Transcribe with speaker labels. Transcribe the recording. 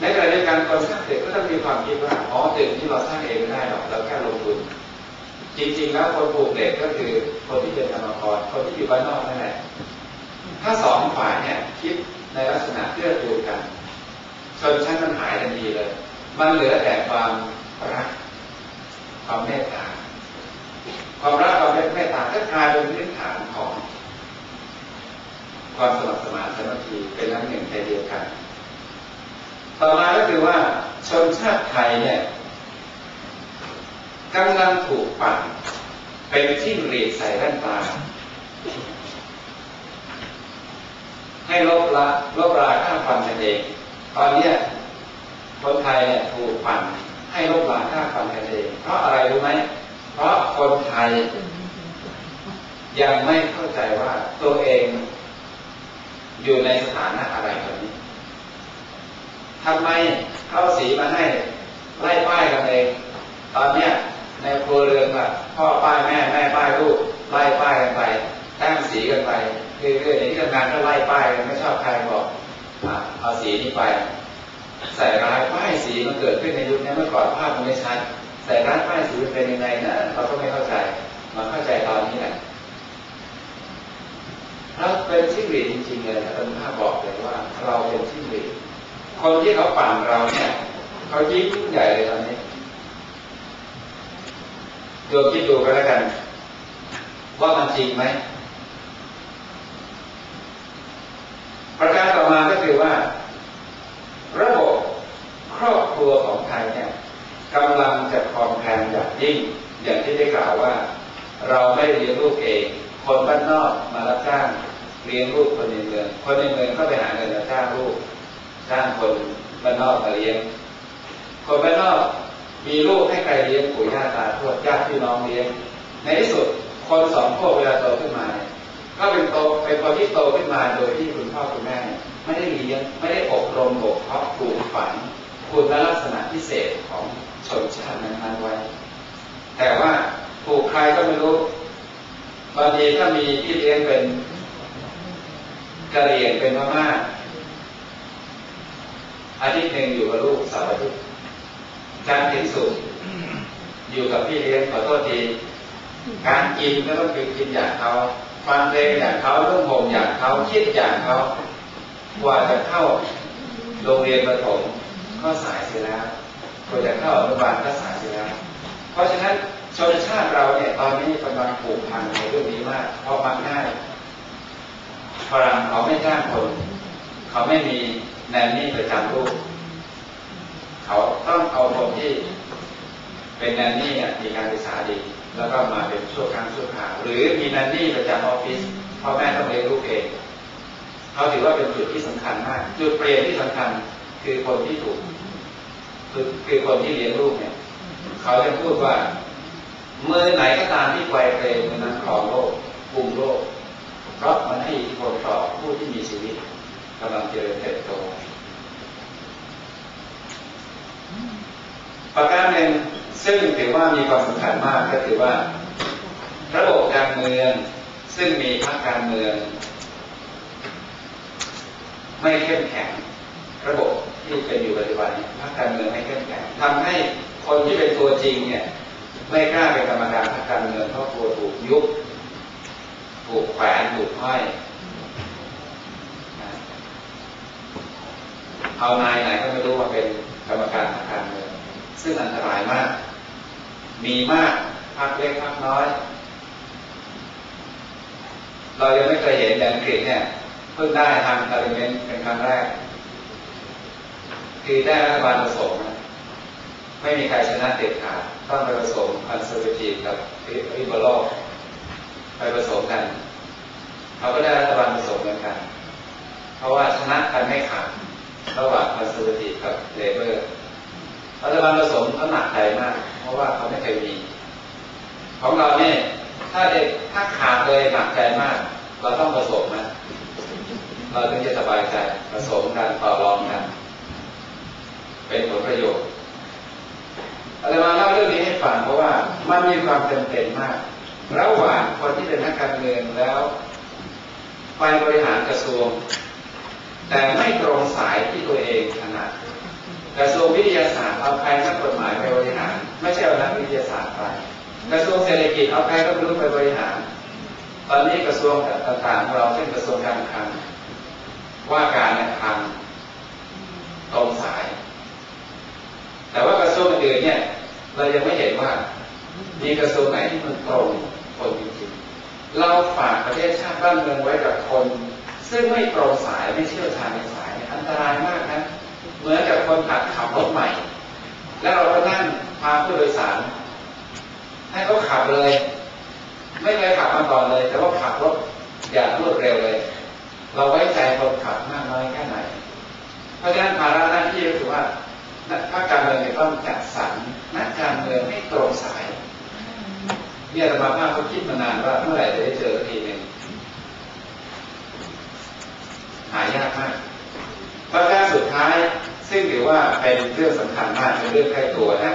Speaker 1: ในขณะเดียวกันคนสร้างตึกก็ต้องมีความคิดว่าอ๋อตึกที่เราสร้างเองไม่ได้หรอกเราแค่ลงทุนจริงๆแล้วคนปลูกเหล็กก็คือคนที่เป็นกรรมกรคนที่อยู่บ้านนอกนั่นแหละถ้าสองฝ่ายเนี่ยคิดในลักษณะเพื่อดูกันชนชั้นมันหายทันทีเลย มันเหลือแต่ความรักความเมตตาความรักความเมตตาก็กลายเป็นพื้นฐานของ ความสมัครสมานสามัคคีเป็นน้ำหนึ่งใจเดียวกัน ต่อมาก็คือว่าชนชาติไทยเนี่ยกำลังถูกปั่นเป็นที่เรีดใส่แว่นตา ให้ลบละลบราค่าฟันกันเอง ตอนนี้คนไทยเนี่ยถูกปั่นให้ลบราค่าฟันกันเอง เพราะอะไรรู้ไหม เพราะคนไทย ยังไม่เข้าใจว่าตัวเองอยู่ในสถานะอะไรตอน ทำไมเข้าสีมาให้ไล่ป้ายกันเองตอนเนี้ยในครัวเรือนแบบพ่อป้ายแม่แม่ป้ายลูกไล่ป้ายกันไปตั้งสีกันไปเรื่อยๆในที่ทำงานก็ไล่ป้ายกันไม่ชอบใครบอกเอาสีนี้ไป ใส่ร้ายป้ายสีมันเกิดขึ้นในยุคนี้เมื่อก่อนภาพมันไม่ชัดใส่ร้ายป้ายสีเป็นยังไงนะเราก็ไม่เข้าใจมาเข้าใจตอนนี้แหละเราเป็นชิงหรีจริงๆเลยนะท่านภาพบอกเลยว่าเราเป็นชิงหรี คนที่เขาปั่นเราเนี่ยเขายิ้มใหญ่เลยตอนนี้โยมคิดดูกันแล้วกัน ว่ามันจริงไหมประการต่อมาก็คือว่า ระบบครอบครัวของไทยเนี่ยกำลังจะคลองแคลนอย่างยิ่งอย่างที่ได้กล่าวว่า เราไม่เลี้ยงลูกเอง คนบ้านนอกมารับจ้างเลี้ยงลูกคนในเมืองคนในเมืองก็ไปหาเงินมาจ้างลูก จ้างคนบ้านนอกมาเลี้ยง คนบ้านนอกมีลูกให้ใครเลี้ยงปู่ย่าตาทวดญาติพี่น้องเลี้ยง ในที่สุดคนสองพวกเวลาโตขึ้นมาก็เป็นโตเป็นคนที่โตขึ้นมาโดยที่คุณพ่อคุณแม่ไม่ได้เลี้ยงไม่ได้อบรมบ่มเพาะปลูกฝังคุณลักษณะพิเศษของชนชาตินั้นๆไว้ แต่ว่าปลูกใครก็ไม่รู้บางทีถ้ามีพี่เลี้ยงเป็นกะเหรี่ยงเป็นพม่า อาทิตย์หนึ่งอยู่กับลูกสาวอาทิตย์การถึงสุดอยู่กับพี่เลี้ยงขอโทษทีการกินก็ต้องไปกินอย่างเขาฟังเพลงอย่างเขาเรื่องห่มอย่างเขาคิดอย่างเขากว่าจะเข้าโรงเรียนประถมก็สายเสียแล้วกว่าจะเข้าอนุบาลก็สายเสียแล้ว เพราะฉะนั้นชนชาติเราเนี่ยตอนนี้กำลังผูกพันในเรื่องนี้มากเพราะมันง่ายฝรั่งเขาไม่จ้างคน เขาไม่มี แนนนี่ประจำลูกเขาต้องเอาคนที่เป็นแนนนี่มีการศึกษาดี แล้วก็มาเป็นชั่วครั้งชั่วคราวหรือมีแนนนี่ประจำออฟฟิศพ่อแม่ต้องเลี้ยงลูกเองเขาถือว่าเป็นจุดที่สำคัญมาก จุดเปลี่ยนที่สำคัญคือคนที่ถูกคือคือคนที่เลี้ยงลูกเนี่ย เขาจะพูดว่ามือไหนก็ตามที่ไกวเกรงมือนั้นครองโลกคุมโลกเพราะมันให้อิทธิพลต่อผู้ที่มีชีวิตำลังเจริญเติบโต ประการหนึ่งซึ่งถือว่ามีความสำคัญมากก็คือว่า ระบบการเมืองซึ่งมีพรรคการเมือง ไม่เข้มแข็ง ระบบที่เป็นอยู่ปัจจุบันพรรคการเมืองไม่เข้มแข็งทำให้คนที่เป็นตัวจริงเนี่ย ไม่กล้าเป็นกรรมการพรรคการเมืองเพราะกลัวถูกยุบถูกแขวนถูกห้อย เอานายไหนก็ไม่รู้มาเป็นกรรมการพรรคการเมืองซึ่งอันตรายมาก มีมากพรรคเล็กพรรคน้อย เรายังไม่เคยเห็นอย่างอังกฤษเนี่ยเพิ่งได้ทางพาริเมนเป็นครั้งแรก คือได้รัฐบาลผสมนะไม่มีใครชนะเด็ดขาดต้องไปผสมคอนเซอร์วทีฟกับริบโลไปผสมกัน เขาก็ได้รัฐบาลผสมเหมือนกัน เพราะว่าชนะกันไม่ขาด ระหว่างคอนเซอร์เวทีฟกับเลเบอร์รัฐบาลผสมเขาหนักใจมาก เพราะว่าเขาไม่เคยมี ของเราเนี่ยถ้าเด็กถ้าขาดเลยหนักใจมาก เราต้องผสมนะเราถึงจะสบายใจผสมกันต่อรองกันเป็นผลประโยชน์อะไรมาเล่าเรื่องนี้ให้ฟังเพราะว่ามันมีความจำเป็นมาก ระหว่างคนที่เป็นนักการเมืองแล้ว ไปบริหารกระทรวง แต่ไม่ตรงสายที่ตัวเองถนัดกระทรวงวิทยาศาสตร์เอาใครนักกฎหมายไปบริหาร ไม่ใช่เอานักวิทยาศาสตร์ไปกระทรวงเศรษฐกิจเอาใครก็รู้ไปบริหาร ตอนนี้กระทรวงต่างๆของเราเช่นกระทรวงการคลังว่าการคลังตรงสาย แต่ว่ากระทรวงอื่นเนี่ยเรายังไม่เห็นว่ามีกระทรวงไหนที่มันตรงคนจริงๆเราฝากประเทศชาติบ้านเมืองไว้กับคน ซึ่งไม่ตรงสายไม่เชี่ยวชาญในสายอันตรายมากนะเหมือนกับคนหัดขับรถใหม่ แล้วเราก็นั่งพาผู้โดยสาร ให้เขาขับเลย ไม่เคยขับมาก่อนเลย แต่ว่าขับรถอย่างรวดเร็วเลย เราไว้ใจคนขับมากน้อยแค่ไหนเพราะฉะนั้นภาระหน้าที่ก็คือว่านักภาคการเมืองเนี่ยต้องจัดสรรนักการเมืองให้ตรงสายเนี่ยธรรมาภาพเขาคิดมานานว่าเมื่อไหร่จะได้เจอทีหนึ่งหายากมากประการสุดท้าย ซึ่งถือว่าเป็นเรื่องสำคัญมากเป็นเรื่องใกล้ตัวนะ